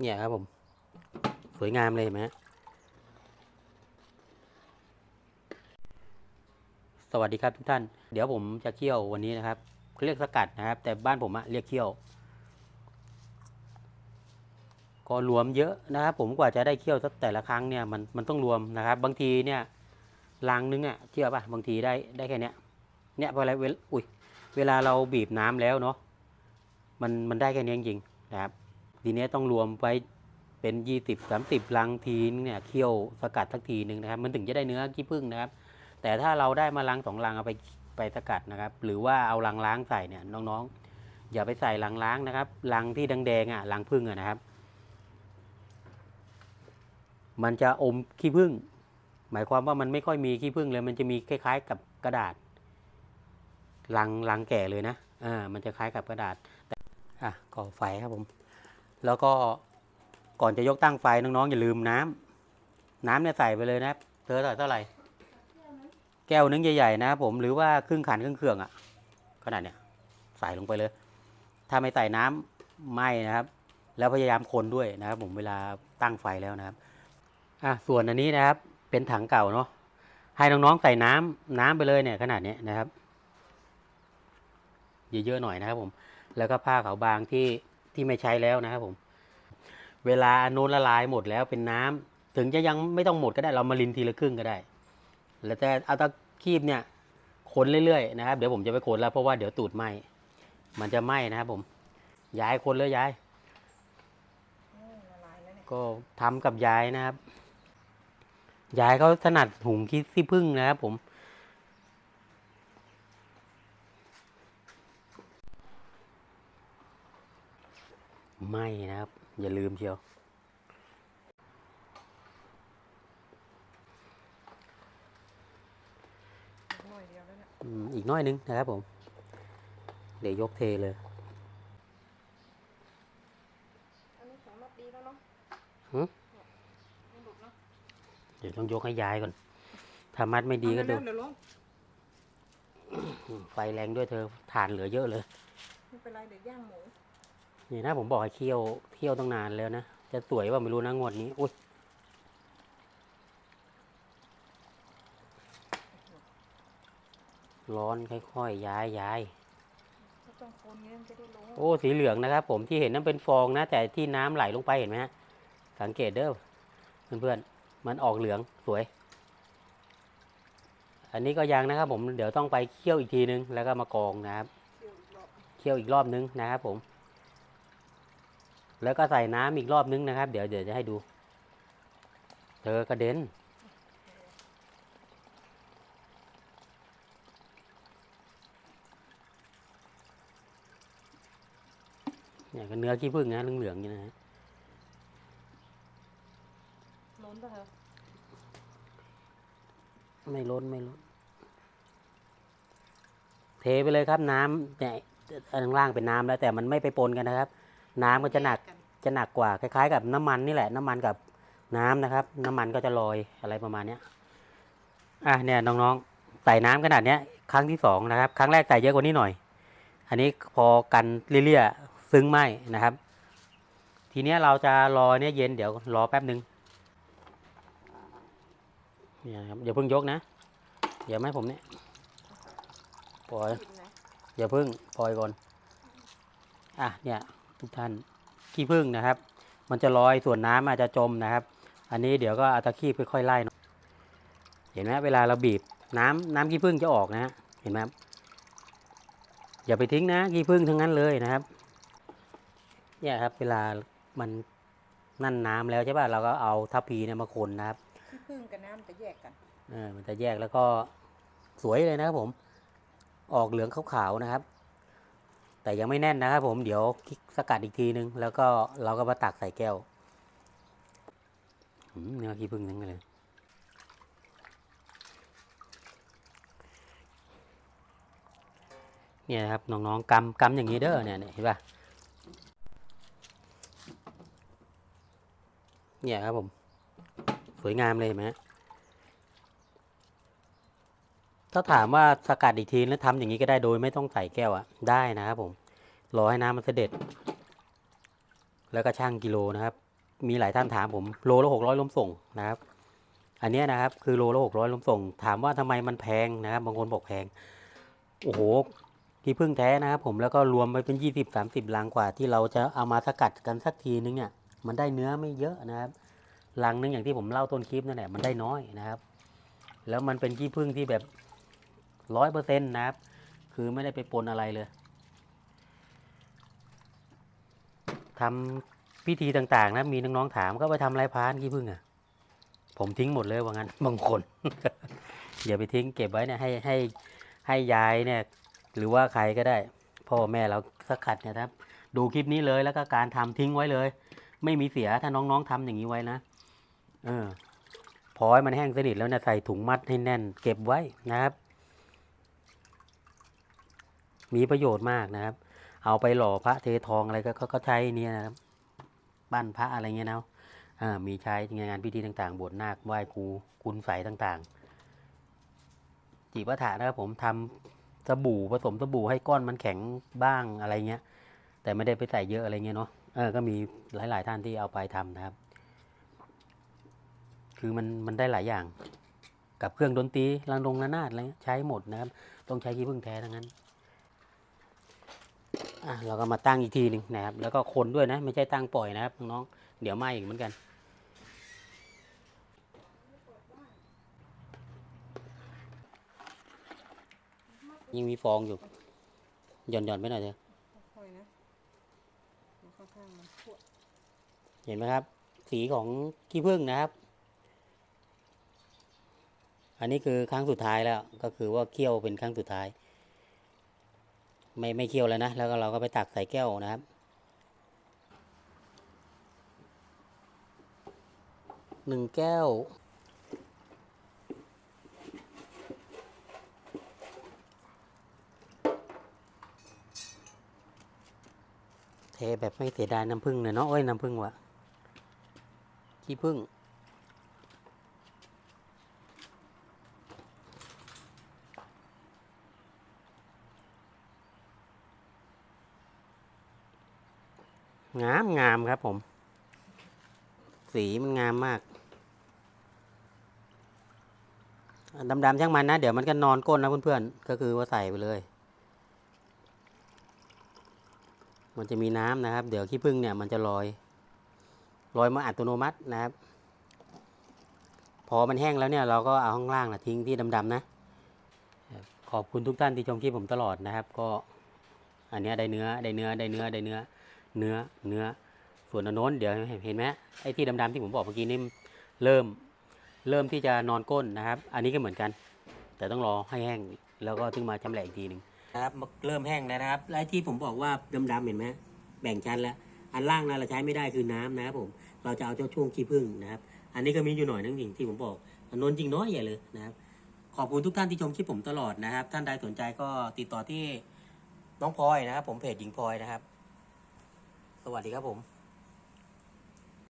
เนี่ยครับผม สวยงามเลยเห็นไหมสวัสดีครับทุกท่าน เดี๋ยวผมจะเคี่ยววันนี้นะครับเรียกสกัดนะครับ แต่บ้านผมอะเรียกเคี่ยว ก็รวมเยอะนะครับ ผมกว่าจะได้เคี่ยวสักแต่ละครั้งเนี่ยมันมันต้องรวมนะครับ บางทีเนี่ยลังนึงอะเชื่อป่ะบางทีได้ได้แค่เนี้ยเนี่ยเวลาเวลอุ้ยเวลาเราบีบน้ำแล้วเนาะมันมันได้แค่นี้จริงๆนะครับ ทีนี้ต้องรวมไว้เป็นยี่สิบสามสิบลังทีนเนี่ยเคี่ยวสกัดสักทีหนึ่งนะครับ มันถึงจะได้เนื้อขี้ผึ้งนะครับ แต่ถ้าเราได้มาลังสองลังเอาไปไปสกัดนะครับ หรือว่าเอาลังล้างใส่เนี่ยน้องๆ อย่าไปใส่ลังล้างนะครับลังที่แดงๆอะลังผึ้งอะนะครับ มันจะอมขี้ผึ้งหมายความว่ามันไม่ค่อยมีขี้ผึ้งเลย มันจะมีคล้าย ๆ กับกระดาษลังลังแก่เลยนะอ่ามันจะคล้ายกับกระดาษแต่อะก่อไฟครับผม แล้วก็ก่อนจะยกตั้งไฟน้องๆอย่าลืมน้ำน้ำเนี่ยใส่ไปเลยนะครับเธอใส่เท่าไหร่ แก้วนึงใหญ่ๆนะครับผมหรือว่าครึ่งขันครึ่งเครื่องอะขนาดเนี้ยใส่ลงไปเลย ถ้าไม่ใส่น้ำไหมนะครับ แล้วพยายามคนด้วยนะครับ ผมเวลาตั้งไฟแล้วนะครับอะส่วนอันนี้นะครับ เป็นถังเก่าเนาะให้น้องๆใส่น้ำน้ำไปเลยเนี่ยขนาดเนี้ยนะครับเยอะๆหน่อยนะครับผม แล้วก็ผ้าขาวบางที่ ที่ไม่ใช้แล้วนะครับผม เวลาโน้นละลายหมดแล้วเป็นน้ำถึงจะยังไม่ต้องหมดก็ได้เรามาลินทีละครึ่งก็ได้ แล้วแต่เอาตะคีบเนี่ยคนเรื่อยๆนะครับเดี๋ยวผมจะไปคนแล้วเพราะว่าเดี๋ยวตูดไหมมันจะไหมนะครับผมยายคนเลยยายโอ้ละลายแล้วเนี่ยก็ทำกับยายนะครับยายเขาถนัดหุงขี้ซี่พึ่งนะครับผม ไม่นะครับ อย่าลืมเชียวหน่อยเดียวแล้วเนี่ยอืมอีกหน้อยนึงนะครับผม เดี๋ยวยกเทเลยอันนี้สามารถดีแล้วเนาะหึไม่หลุดเนาะเดี๋ยวต้องยกให้ยายก่อน ถ้ามัดไม่ดีก็ดูเอาเร็วๆเดี๋ยวลงอืมไฟแรงด้วยเธอ ฐานเหลือเยอะเลย ไม่เป็นไรเดี๋ยวย่างหมู นี่นะผมบอกให้เคี่ยวเคี่ยวตั้งนานแล้วนะ จะสวยว่าไม่รู้นะงวดนี้ อุ้ยร้อนค่อยๆย้ายย้ายก็ต้องคนเงี้ยมันจะได้ลงโอ้สีเหลืองนะครับ ผมที่เห็นนั่นเป็นฟองนะ แต่ที่น้ำไหลลงไปเห็นไหมฮะสังเกตเด้อเพื่อนๆมันออกเหลืองสวย อันนี้ก็ยังนะครับ ผมเดี๋ยวต้องไปเคี่ยวอีกทีนึง แล้วก็มากรองนะครับเดี๋ยวอีกรอบเคี่ยวอีกรอบนึงนะครับผม แล้วก็ใส่น้ำอีกรอบนึงนะครับ เดี๋ยวเดี๋ยวจะให้ดู เธอกระเด็น เนี่ยก็เนื้อขี้ผึ้งนะเหลืองๆนี่นะฮะล้นป่ะเธอไม่ล้นไม่ล้น เทไปเลยครับน้ำเนี่ยอันข้างล่างเป็นน้ำแล้ว แต่มันไม่ไปปนกันนะครับ น้ำก็จะหนักแยกันจะหนักกว่าคล้าย ๆ กับน้ำมันนี่แหละ น้ำมันกับน้ำนะครับ น้ำมันก็จะลอยอะไรประมาณเนี้ยอะเนี่ยน้องๆใส่น้ำขนาดเนี้ยครั้งที่สองนะครับ ครั้งแรกใส่เยอะกว่านี้หน่อย อันนี้พอกันเลี่ยๆซึ้งไหมนะครับ ทีเนี้ยเราจะรอเนี่ยเย็นเดี๋ยวรอแป๊บหนึ่งเนี่ยนะครับอย่าเพิ่งยกนะเดี๋ยวให้ผมเนี่ยปล่อยผิดนะอย่าพึ่งปล่อยก่อนอะเนี่ย ทุกท่านขี้พึ่งนะครับ มันจะลอยส่วนน้ำอาจจะจมนะครับ อันนี้เดี๋ยวก็เอาตะขี้ค่อยๆไล่เนาะเห็นไหมเวลาเราบีบน้ำน้ำขี้พึ่งจะออกนะฮะเห็นไหมครับอย่าไปทิ้งนะขี้พึ่งทั้งนั้นเลยนะครับเนี่ยครับ เวลามันนั่นน้ำแล้วใช่ป่ะเราก็เอาทัพพีเนี่ยมาคนนะครับที่พึ่งกับน้ำจะแยกกันเออมันจะแยกแล้วก็สวยเลยนะครับผม ออกเหลืองขาวๆนะครับ แต่ยังไม่แน่นนะครับผมเดี๋ยวคลิกสกัดอีกทีนึง แล้วก็เราก็มาตักใส่แก้วเนื้อขี้ผึ้งทั้งเลยเนี่ยครับน้องๆกำกำอย่างนี้เด้อเนี่ยเนี่ยเห็นป่ะเนี่ยครับผม สวยงามเลยเห็นไหมฮะ ถ้าถามว่าสกัดอีกทีแล้วทำอย่างนี้ก็ได้โดยไม่ต้องใส่แก้วอะได้นะครับผมรอให้น้ำมันเสด็จ แล้วก็ชั่งกิโลนะครับ มีหลายท่านถามผมโลละหกร้อยล้มส่งนะครับ อันเนี้ยนะครับคือโลละหกร้อยล้มส่ง ถามว่าทำไมมันแพงนะครับบางคนบอกแพงโอ้โหที่พึ่งแท้นะครับผมแล้วก็รวมไปเป็นยี่สิบสามสิบลังกว่า ที่เราจะเอามาสกัดกันสักทีนึงเนี่ยมันได้เนื้อไม่เยอะนะครับลังนึงอย่างที่ผมเล่าต้นคลิปนั่นแหละมันได้น้อยนะครับ แล้วมันเป็นขี้พึ่งที่แบบ ร้อยเปอร์เซ็นต์นะครับ คือไม่ได้ไปปนอะไรเลยทำพิธีต่างๆ นะ มีน้องๆถามก็ไปทำไรพานขี้พึ่งอะ ผมทิ้งหมดเลยว่างั้นบางคนอย่าไปทิ้งเก็บไว้เนี่ยให้ให้ให้ยายเนี่ย หรือว่าใครก็ได้ พ่อแม่เราสักขัดเนยครับ ดูคลิปนี้เลยแล้วก็การทำทิ้งไว้เลย ไม่มีเสียถ้าน้องๆทำอย่างนี้ไว้นะเออพอให้มันแห้งสนิทแล้วเนี่ยใส่ถุงมัดให้แน่น เก็บไว้นะครับ มีประโยชน์มากนะครับ เอาไปหล่อพระเททองอะไรก็ก็ก็ใช้นี่นะครับปั้นพระอะไรเงี้ยนะอ่ามีใช้ในงานพิธีต่างๆ บวชนาคไหว้ครูคุณใสต่างๆ จีบพระนะครับผมทำสบู่ผสมสบู่ให้ก้อนมันแข็งบ้างอะไรเงี้ย แต่ไม่ได้ไปใส่เยอะอะไรเงี้ยเนาะเออก็มีหลาย ๆ ท่านที่เอาไปทำนะครับ คือมันมันได้หลายอย่าง กับเครื่องดนตรีรังดงระนาดอะไรเงี้ยใช้หมดนะครับ ต้องใช้ขี้ผึ้งแท้ทั้งนั้น อะเราก็มาตั้งอีกทีหนึ่งนะครับ แล้วก็คนด้วยนะ ไม่ใช่ตั้งปล่อยนะครับน้องๆเดี๋ยวไหม้อีกเหมือนกันยังมีฟองอยู่หย่อนๆไปหน่อยเถอะค่อยๆนะเดี๋ยวข้างๆมันพวดเห็นไหมครับ สีของขี้ผึ้งนะครับ อันนี้คือครั้งสุดท้ายแล้ว ก็คือว่าเคี่ยวเป็นครั้งสุดท้าย ไม่ไม่เคี่ยวแล้วนะ แล้วก็เราก็ไปตักใส่แก้วนะครับหนึ่งแก้ว เทแบบไม่เสียดายน้ำผึ้งเลยเนาะเอ้ยน้ำผึ้งวะขี้ผึ้ง งามงามครับผม สีมันงามมากดำๆช่างมันนะ เดี๋ยวมันก็นอนก้นนะเพื่อนๆ ก็คือว่าใส่ไปเลย มันจะมีน้ำนะครับ เดี๋ยวขี้ผึ้งเนี่ยมันจะลอย ลอยมาอัตโนมัตินะครับ พอมันแห้งแล้วเนี่ยเราก็เอาข้างล่างนะทิ้งที่ดำๆนะ ขอบคุณทุกท่านที่ชมคลิปผมตลอดนะครับ ก็อันนี้ได้เนื้อได้เนื้อได้เนื้อได้เนื้อ เนื้อเนื้อส่วนอนโน้นเดี๋ยวเห็นไหมไอ้ที่ดำๆที่ผมบอกเมื่อกี้นี่เริ่มเริ่มที่จะนอนก้นนะครับ อันนี้ก็เหมือนกัน แต่ต้องรอให้แห้งแล้วก็ถึงมาจำแหลกอีกทีหนึ่งนะครับเริ่มแห้งแล้วนะครับและไอ้ที่ผมบอกว่าดำๆเห็นไหมแบ่งชั้นแล้วอันล่างนะเราใช้ไม่ได้คือน้ำนะครับผมเราจะเอาเจ้าช่วงขี้ผึ้งนะครับอันนี้ก็มีอยู่หน่อยนึงจริงที่ผมบอกอันโนนจริงน้อยใหญ่เลยนะครับขอบคุณทุกท่านที่ชมคลิปผมตลอดนะครับ ท่านใดสนใจก็ติดต่อที่น้องพลอยนะครับ ผมเพจหญิงพลอยนะครับ สวัสดีครับผม